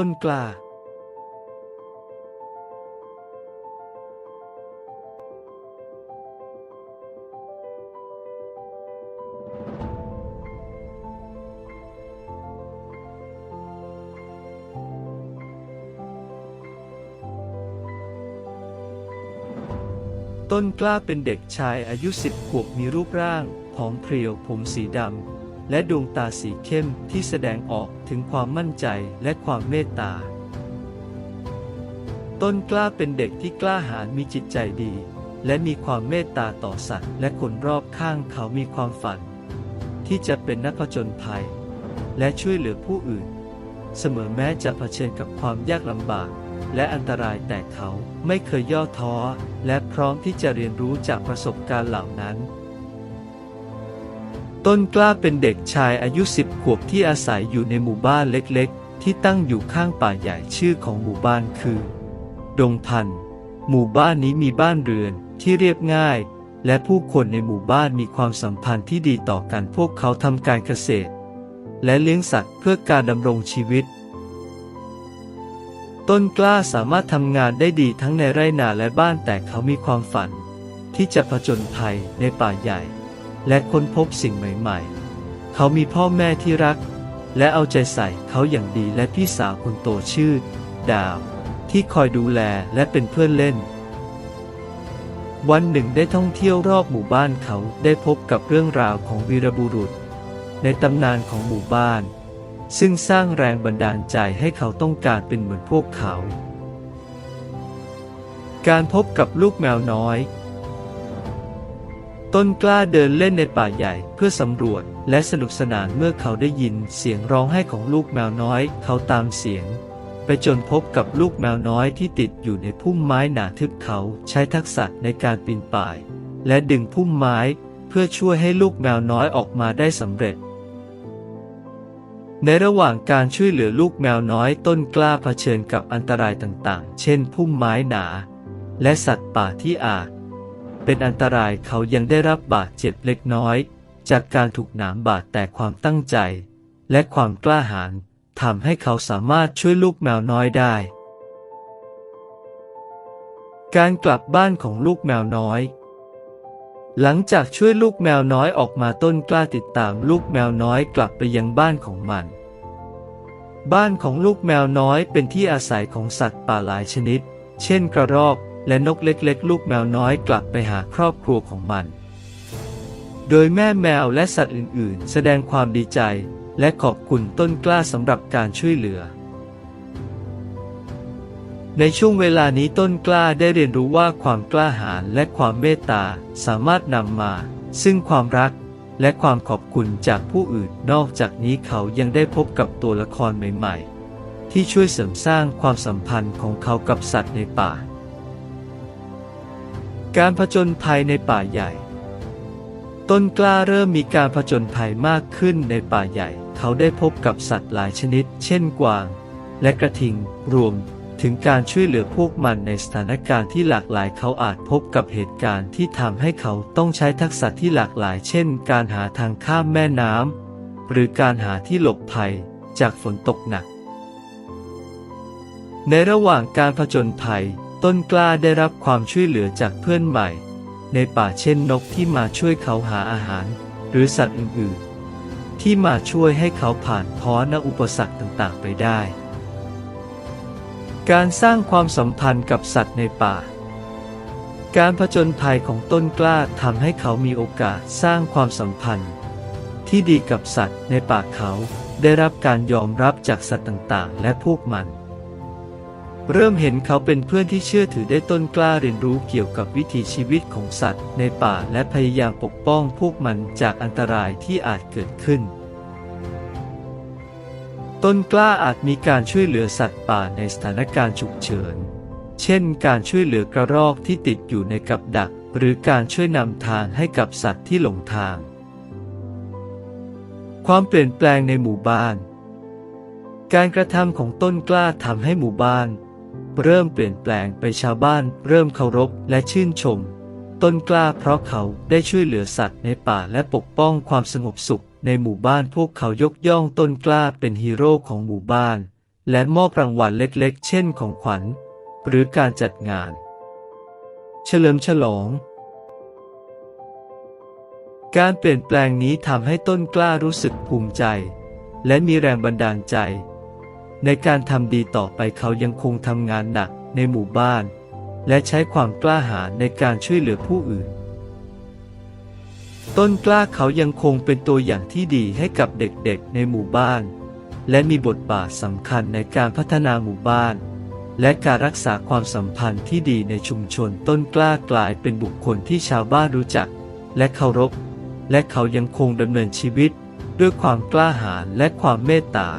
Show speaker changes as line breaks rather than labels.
ต้นกล้าต้นกล้าเป็นเด็กชายอายุสิบขวบมีรูปร่างผอมเพรียวผมสีดำ และดวงตาสีเข้มที่แสดงออกถึงความมั่นใจและความเมตตา ต้นกล้าเป็นเด็กที่กล้าหาญมีจิตใจดี และมีความเมตตาต่อสัตว์ และคนรอบข้างเขามีความฝัน ที่จะเป็นนักผจญภัย และช่วยเหลือผู้อื่น เสมอแม้จะเผชิญกับความยากลำบากและอันตรายแต่เขาไม่เคยย่อท้อ และพร้อมที่จะเรียนรู้จากประสบการณ์เหล่านั้น ต้นกล้าเป็นเด็กชายอายุสิบขวบที่อาศัยอยู่ในหมู่บ้านเล็กๆ ที่ตั้งอยู่ข้างป่าใหญ่ชื่อของหมู่บ้านคือ ดงพัน หมู่บ้านนี้มีบ้านเรือนที่เรียบง่าย และผู้คนในหมู่บ้านมีความสัมพันธ์ที่ดีต่อกันพวกเขาทำการเกษตร และเลี้ยงสัตว์เพื่อการดำรงชีวิต ต้นกล้าสามารถทำงานได้ดีทั้งในไร่นาและบ้านแต่เขามีความฝัน ที่จะผจญภัยในป่าใหญ่ และค้นพบสิ่งใหม่ๆ เขามีพ่อแม่ที่รัก และเอาใจใส่เขาอย่างดีและพี่สาวคนโตชื่อ ดาว ที่คอยดูแลและเป็นเพื่อนเล่น วันหนึ่งได้ท่องเที่ยวรอบหมู่บ้านเขาได้พบกับเรื่องราวของวีรบุรุษ ในตำนานของหมู่บ้าน ซึ่งสร้างแรงบันดาลใจให้เขาต้องการเป็นเหมือนพวกเขา การพบกับลูกแมวน้อย ต้นกล้าเดินเล่นในป่าใหญ่เพื่อสำรวจและสนุกสนานเมื่อเขาได้ยินเสียงร้องไห้ของลูกแมวน้อย เขาตามเสียง ไปจนพบกับลูกแมวน้อยที่ติดอยู่ในพุ่มไม้หนาทึบเขาใช้ทักษะในการปีนป่าย และดึงพุ่มไม้ เพื่อช่วยให้ลูกแมวน้อยออกมาได้สำเร็จ ในระหว่างการช่วยเหลือลูกแมวน้อยต้นกล้าเผชิญกับอันตรายต่างๆ เช่น พุ่มไม้หนา และสัตว์ป่าที่อาจ เป็นอันตรายเขายังได้รับบาดเจ็บเล็กน้อย จากการถูกหนามบาดแต่ความตั้งใจ และความกล้าหาญทำให้เขาสามารถช่วยลูกแมวน้อยได้ การกลับบ้านของลูกแมวน้อย หลังจากช่วยลูกแมวน้อยออกมาต้นกล้าติดตามลูกแมวน้อยกลับไปยังบ้านของมัน บ้านของลูกแมวน้อยเป็นที่อาศัยของสัตว์ป่าหลายชนิด เช่นกระรอก และนกเล็กๆ ลูกแมวน้อยกลับไปหาครอบครัวของมัน โดยแม่แมวและสัตว์อื่นๆ แสดงความดีใจ และขอบคุณต้นกล้าสำหรับการช่วยเหลือ ในช่วงเวลานี้ต้นกล้าได้เรียนรู้ว่าความกล้าหาญและความเมตตาสามารถนำมา ซึ่งความรักและความขอบคุณจากผู้อื่น นอกจากนี้เขายังได้พบกับตัวละครใหม่ ๆ ที่ช่วยเสริมสร้างความสัมพันธ์ของเขากับสัตว์ในป่า การผจญภัยในป่าใหญ่ ต้นกล้าเริ่มมีการผจญภัยมากขึ้นในป่าใหญ่ เขาได้พบกับสัตว์หลายชนิด เช่นกวาง และกระทิง รวมถึงการช่วยเหลือพวกมันในสถานการณ์ที่หลากหลายเขาอาจพบกับเหตุการณ์ที่ทำให้เขาต้องใช้ทักษะที่หลากหลาย เช่น การหาทางข้ามแม่น้ำหรือการหาที่หลบภัยจากฝนตกหนัก ในระหว่างการผจญภัย ต้นกล้าได้รับความช่วยเหลือจากเพื่อนใหม่ ในป่าเช่นนกที่มาช่วยเขาหาอาหาร หรือสัตว์อื่นๆ ที่มาช่วยให้เขาผ่านพ้อนอุปสรรคต่างๆ ไปได้ การสร้างความสัมพันธ์กับสัตว์ในป่า การผจญภัยของต้นกล้าทำให้เขามีโอกาสสร้างความสัมพันธ์ ที่ดีกับสัตว์ในป่าเขาได้รับการยอมรับจากสัตว์ต่างๆ และพวกมัน เริ่มเห็นเขาเป็นเพื่อนที่เชื่อถือได้ต้นกล้าเรียนรู้เกี่ยวกับวิถีชีวิตของสัตว์ ในป่าและพยายามปกป้องพวกมันจากอันตรายที่อาจเกิดขึ้น ต้นกล้าอาจมีการช่วยเหลือสัตว์ป่าในสถานการณ์ฉุกเฉิน เช่น การช่วยเหลือกระรอกที่ติดอยู่ในกับดัก หรือการช่วยนำทางให้กับสัตว์ที่หลงทาง ความเปลี่ยนแปลงในหมู่บ้าน การกระทำของต้นกล้าทำให้หมู่บ้าน เริ่มเปลี่ยนแปลงไปชาวบ้าน เริ่มเคารพและชื่นชม ต้นกล้าเพราะเขาได้ช่วยเหลือสัตว์ในป่าและปกป้องความสงบสุข ในหมู่บ้านพวกเขายกย่องต้นกล้าเป็นฮีโร่ของหมู่บ้าน และมอบรางวัลเล็กๆ เช่นของขวัญ หรือการจัดงาน เฉลิมฉลองการเปลี่ยนแปลงนี้ทำให้ต้นกล้ารู้สึกภูมิใจ และมีแรงบันดาลใจ ในการทำดีต่อไปเขายังคงทำงานหนักในหมู่บ้าน และใช้ความกล้าหาญในการช่วยเหลือผู้อื่น ต้นกล้าเขายังคงเป็นตัวอย่างที่ดีให้กับเด็กๆในหมู่บ้าน และมีบทบาทสำคัญในการพัฒนาหมู่บ้าน และการรักษาความสัมพันธ์ที่ดีในชุมชนต้นกล้ากลายเป็นบุคคลที่ชาวบ้านรู้จัก และเคารพ และเขายังคงดำเนินชีวิต ด้วยความกล้าหาญและความเมตตา